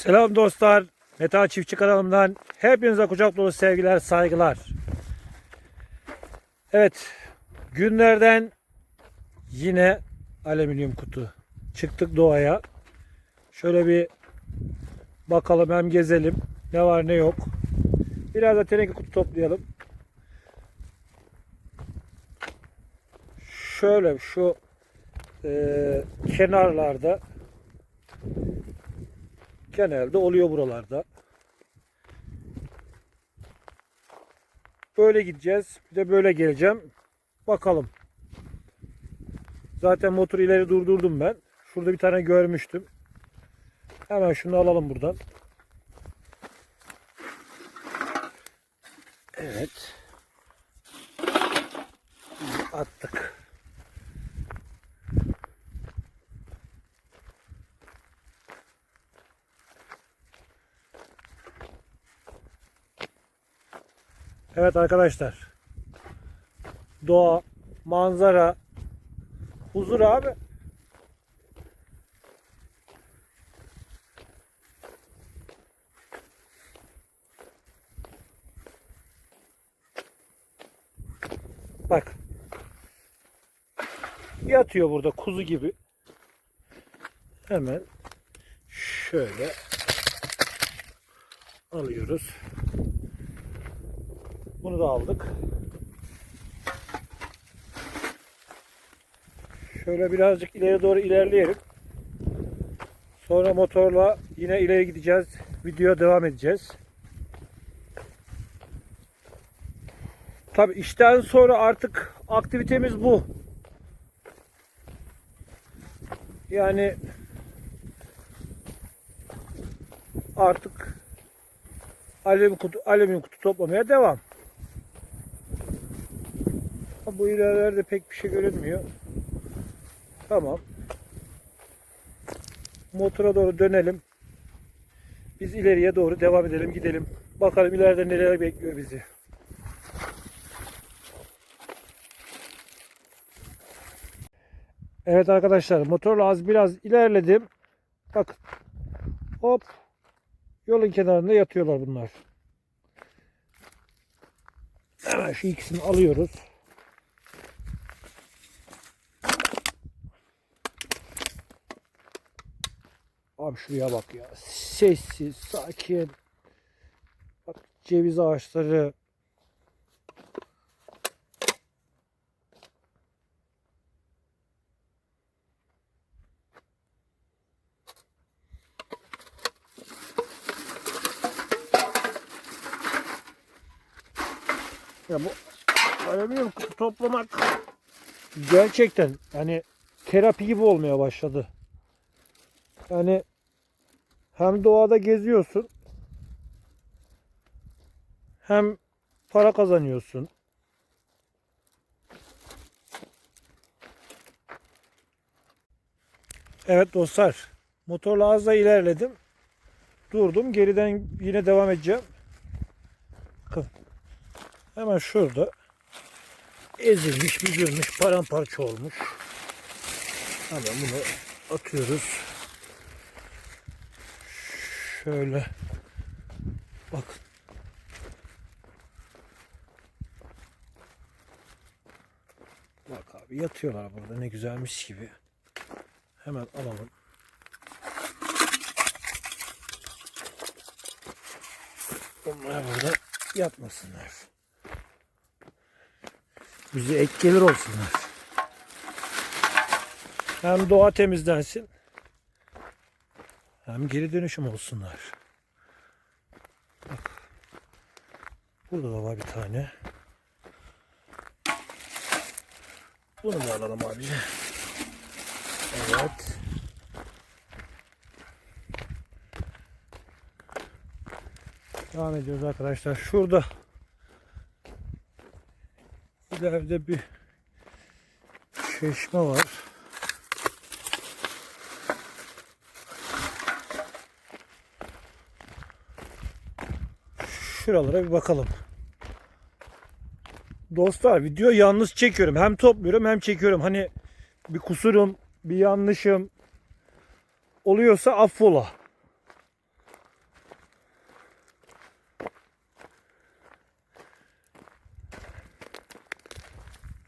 Selam dostlar. Meta Çiftçi kanalımdan hepinize kucak dolu sevgiler, saygılar. Evet, günlerden yine alüminyum kutu. Çıktık doğaya. Şöyle bir bakalım hem gezelim. Ne var ne yok. Biraz da teneke kutu toplayalım. Şöyle şu eee, kenarlarda genelde oluyor buralarda. Böyle gideceğiz. Bir de böyle geleceğim. Bakalım. Zaten motoru ileri durdurdum ben. Şurada bir tane görmüştüm. Hemen şunu alalım buradan. Evet. Attık. Evet arkadaşlar. Doğa, manzara, huzur abi. Bak. Yatıyor burada kuzu gibi. Hemen şöyle alıyoruz. Bunu da aldık. Şöyle birazcık ileri doğru ilerleyelim. Sonra motorla yine ileri gideceğiz. Videoya devam edeceğiz. Tabi işten sonra artık aktivitemiz bu. Yani artık alüminyum kutu, alüminyum kutu toplamaya devam. Ama Bu ilerlerde pek bir şey görünmüyor. Tamam. Motora doğru dönelim. Biz ileriye doğru devam edelim, gidelim. Bakalım ileride neler bekliyor bizi. Evet arkadaşlar motorla az biraz ilerledim. Bakın. Hop. Yolun kenarında yatıyorlar bunlar. Hemen şu ikisini alıyoruz. Abi şuraya bak ya. Sessiz, sakin. Bak ceviz ağaçları. Ya bu alüminyum toplamak gerçekten hani terapi gibi olmaya başladı. Yani hem doğada geziyorsun hem para kazanıyorsun. Evet dostlar motorla az da ilerledim. Durdum geriden yine devam edeceğim. Bakın hemen şurada ezilmiş, büzülmüş, paramparça olmuş. Hemen bunu atıyoruz. Şöyle bakın. Bak abi yatıyorlar burada ne güzelmiş gibi. Hemen alalım. Onlar burada yatmasınlar. Bize ek gelir olsunlar. Hem doğa temizlensin hem geri dönüşüm olsunlar. Bak. Burada da var bir tane. Bunu da alalım abi. Evet. Devam ediyoruz arkadaşlar. Şurada ileride bir çeşme var. Şuralara bir bakalım. Dostlar video yalnız çekiyorum. Hem topluyorum hem çekiyorum. Hani bir kusurum, bir yanlışım oluyorsa affola.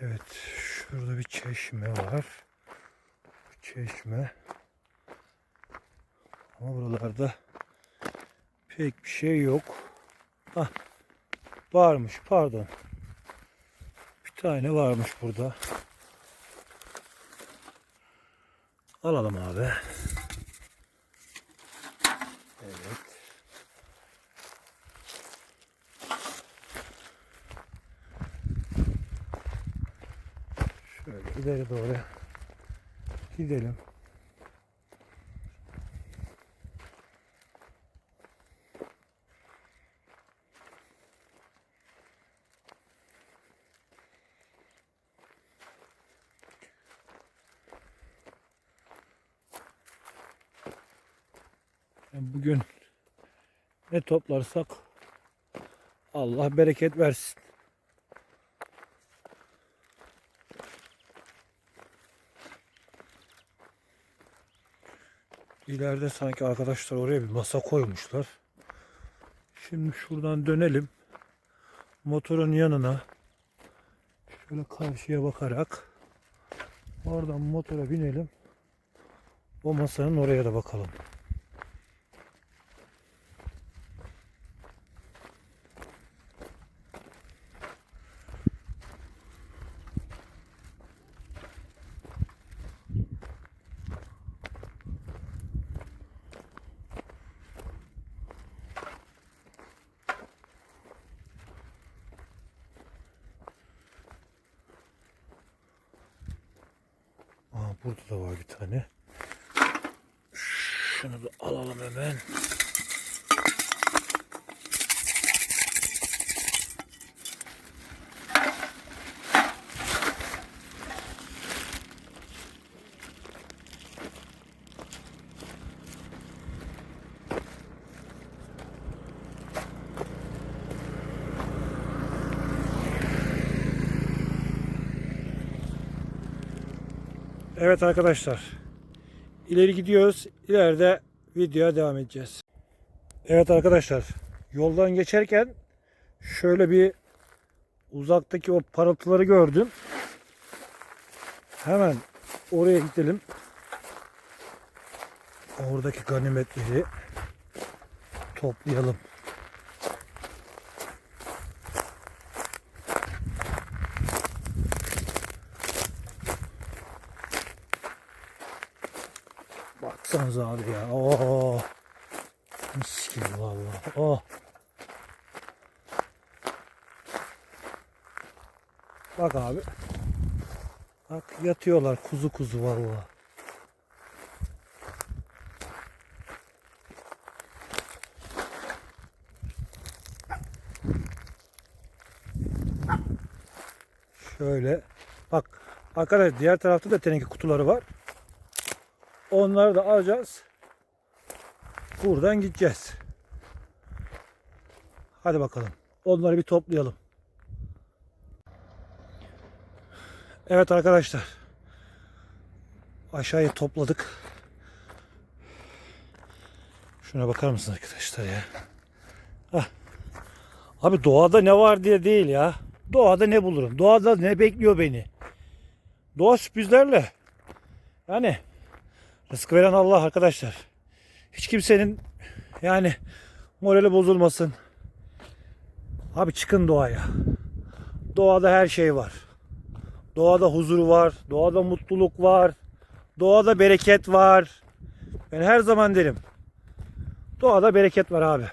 Evet, şurada bir çeşme var. Çeşme. Ama buralarda pek bir şey yok. Ah, varmış, pardon. Bir tane varmış burada. Alalım abi. Evet. Şöyle ileri doğru gidelim. Yani Bugün ne toplarsak Allah bereket versin. İleride sanki arkadaşlar oraya bir masa koymuşlar. Şimdi şuradan dönelim. Motorun yanına şöyle karşıya bakarak oradan motora binelim. O masanın oraya da bakalım. Burada da var bir tane. Şunu da alalım hemen. Evet arkadaşlar. İleri gidiyoruz. İleride videoya devam edeceğiz. Evet arkadaşlar. Yoldan geçerken şöyle bir uzaktaki o parıltıları gördüm. Hemen oraya gidelim. Oradaki ganimetleri toplayalım. Baksanıza abi ya. Oo. Mis gibi vallahi. Oh. Bak abi. Bak yatıyorlar kuzu kuzu vallahi. Şöyle. Bak arkadaşlar diğer tarafta da teneke kutuları var. Onları da alacağız. Buradan gideceğiz. Hadi bakalım. Onları bir toplayalım. Evet arkadaşlar. Aşağıya topladık. Şuna bakar mısınız arkadaşlar ya? Hah. Abi doğada ne var diye değil ya. Doğada ne bulurum? Doğada ne bekliyor beni? Doğa sürprizlerle. Yani Rızkı veren Allah arkadaşlar. Hiç kimsenin yani morali bozulmasın. Abi çıkın doğaya. Doğada her şey var. Doğada huzur var. Doğada mutluluk var. Doğada bereket var. Ben her zaman derim. Doğada bereket var abi.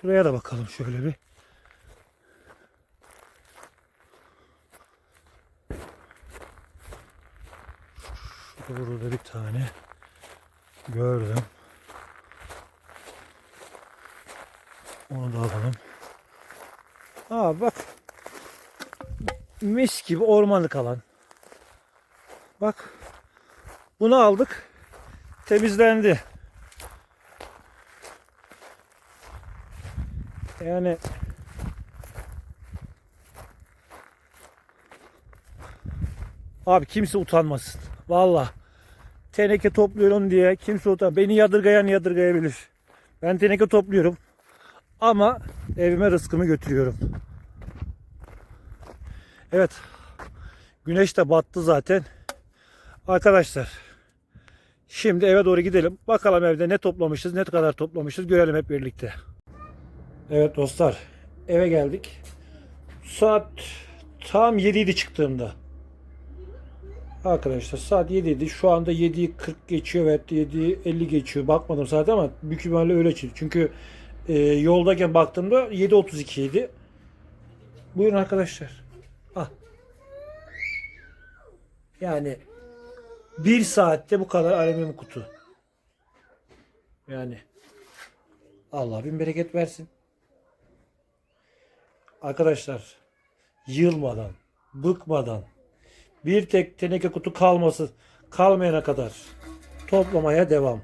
Şuraya da bakalım şöyle bir. Burada bir tane gördüm. Onu da alalım. Aa bak. Mis gibi ormanlık alan. Bak. Bunu aldık. Temizlendi. Yani Abi kimse utanmasın. Valla. Teneke topluyorum diye kimse utan. Beni yadırgayan yadırgayabilir. Ben teneke topluyorum. Ama evime rızkımı götürüyorum. Evet. Güneş de battı zaten. Arkadaşlar. Şimdi eve doğru gidelim. Bakalım evde ne toplamışız, ne kadar toplamışız görelim hep birlikte. Evet dostlar. Eve geldik. Saat tam 7 idi çıktığımda. Arkadaşlar saat 7 idi. Şu anda 7'yi 40 geçiyor ve 7'yi 50 geçiyor. Bakmadım zaten ama büyük ihtimalle öyle çıktı. Çünkü e, yoldayken baktığımda 7.32 idi. Buyurun arkadaşlar. Ah. Yani bir saatte bu kadar alüminyum kutu. Yani Allah bin bereket versin. Arkadaşlar yılmadan, bıkmadan bir tek teneke kutu kalması kalmayana kadar toplamaya devam.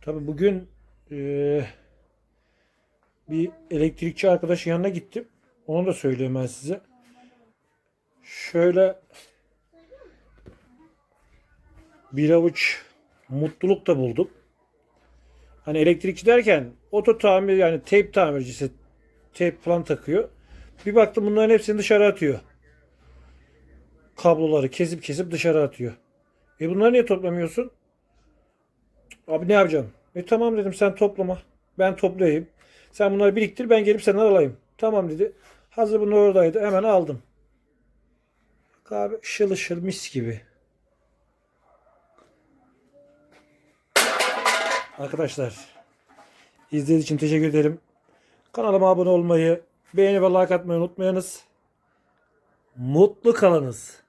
Tabi bugün eee, bir elektrikçi arkadaşın yanına gittim. Onu da söyleyeyim ben size. Şöyle bir avuç mutluluk da buldum. Hani elektrikçi derken oto tamir yani teyp tamircisi teyp falan takıyor. Bir baktım bunların hepsini dışarı atıyor. Kabloları kesip kesip dışarı atıyor. E bunları niye toplamıyorsun? Abi ne yapacağım? E tamam dedim sen toplama. Ben toplayayım. Sen bunları biriktir ben gelip senden alayım. Tamam dedi. Hazır bunlar oradaydı. Hemen aldım. Abi ışıl ışıl mis gibi. Arkadaşlar izlediğiniz için teşekkür ederim. Kanalıma abone olmayı, beğeni ve like atmayı unutmayınız. Mutlu kalınız.